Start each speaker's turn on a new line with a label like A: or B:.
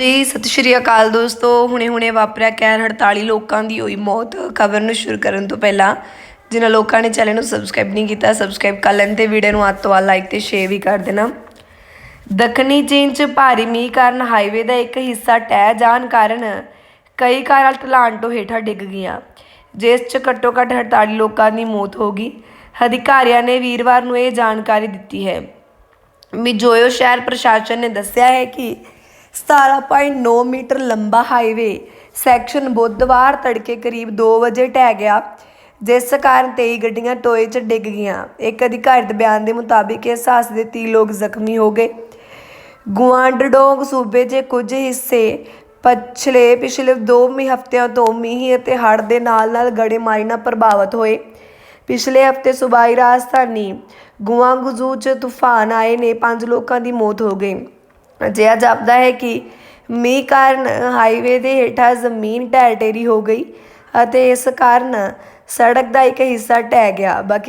A: ਜੀ ਸਤਿ ਸ਼੍ਰੀ ਅਕਾਲ ਦੋਸਤੋ, ਹੁਣੇ-ਹੁਣੇ ਵਾਪਰਿਆ ਕਹਿਰ 48 ਲੋਕਾਂ ਦੀ ਹੋਈ ਮੌਤ। ਖਬਰ ਨੂੰ ਸ਼ੁਰੂ ਕਰਨ ਤੋਂ ਪਹਿਲਾਂ ਜਿਨ੍ਹਾਂ ਲੋਕਾਂ ਨੇ ਚੈਨਲ ਨੂੰ ਸਬਸਕ੍ਰਾਈਬ ਨਹੀਂ ਕੀਤਾ ਸਬਸਕ੍ਰਾਈਬ ਕਰ ਲੈਣ ਤੇ ਵੀਡੀਓ ਨੂੰ ਅੱਧ ਤੋਂ ਵੱਧ ਲਾਈਕ ਤੇ ਸ਼ੇਅਰ ਵੀ ਕਰ ਦੇਣਾ। ਦੱਖਣੀ ਚੀਨ 'ਚ ਭਾਰੀ ਮੀਂਹ ਕਾਰਨ ਹਾਈਵੇ ਦਾ ਇੱਕ ਹਿੱਸਾ ਟਹਿ ਜਾਣ ਕਾਰਨ ਕਈ ਕਾਰਾਂ ਢਲਾਣ ਤੋਂ ਹੇਠਾਂ ਡਿੱਗ ਗਈਆਂ। ਜਿਸ 'ਚ ਘੱਟੋ-ਘੱਟ 48 ਲੋਕਾਂ ਦੀ ਮੌਤ ਹੋ ਗਈ। ਅਧਿਕਾਰੀਆਂ ਨੇ ਵੀਰਵਾਰ ਨੂੰ ਇਹ ਜਾਣਕਾਰੀ ਦਿੱਤੀ ਹੈ। ਮਿਜੋਯੋ ਸ਼ਹਿਰ ਪ੍ਰਸ਼ਾਸਨ ਨੇ ਦੱਸਿਆ ਹੈ ਕਿ 17.9 ਮੀਟਰ ਲੰਬਾ ਹਾਈਵੇ ਸੈਕਸ਼ਨ ਬੁੱਧਵਾਰ ਤੜਕੇ ਕਰੀਬ 2 ਵਜੇ ਢਹਿ ਗਿਆ, ਜਿਸ ਕਾਰਨ 23 ਗੱਡੀਆਂ ਟੋਏ 'ਚ ਡਿੱਗ ਗਈਆਂ। ਇੱਕ ਅਧਿਕਾਰੀ ਬਿਆਨ ਦੇ ਮੁਤਾਬਿਕ ਇਸ ਹਾਦਸੇ ਦੇ 30 ਲੋਕ ਜ਼ਖਮੀ ਹੋ ਗਏ। ਗੁਆਂਡਡੋਂਗ ਸੂਬੇ ਦੇ ਕੁਝ ਹਿੱਸੇ ਪਛਲੇ, ਪਿਛਲੇ 2 ਮਹੀਨੇ ਹਫ਼ਤਿਆਂ ਤੋਂ ਮੀਂਹ ਅਤੇ ਹੜ੍ਹ ਦੇ ਨਾਲ-ਨਾਲ ਗੜੇਮਾਰੀ ਨਾਲ ਪ੍ਰਭਾਵਿਤ ਹੋਏ। ਪਿਛਲੇ ਹਫ਼ਤੇ ਸੂਬਾਈ ਰਾਜਧਾਨੀ ਗੁਆਂਗਜ਼ੂ 'ਚ ਤੂਫਾਨ ਆਏ ਨੇ, ਪੰਜ ਲੋਕਾਂ ਦੀ ਮੌਤ ਹੋ ਗਈ। ਅਜਿਹਾ ਜਾਪਦਾ ਹੈ ਕਿ ਮੀਂਹ ਕਾਰਨ ਹਾਈਵੇ ਦੇ ਹੇਠਾਂ ਜ਼ਮੀਨ ਢਹਿ ਢੇਰੀ ਹੋ ਗਈ ਅਤੇ ਇਸ ਕਾਰਨ ਸੜਕ ਦਾ ਇੱਕ ਹਿੱਸਾ ਢਹਿ ਗਿਆ। ਬਾਕੀ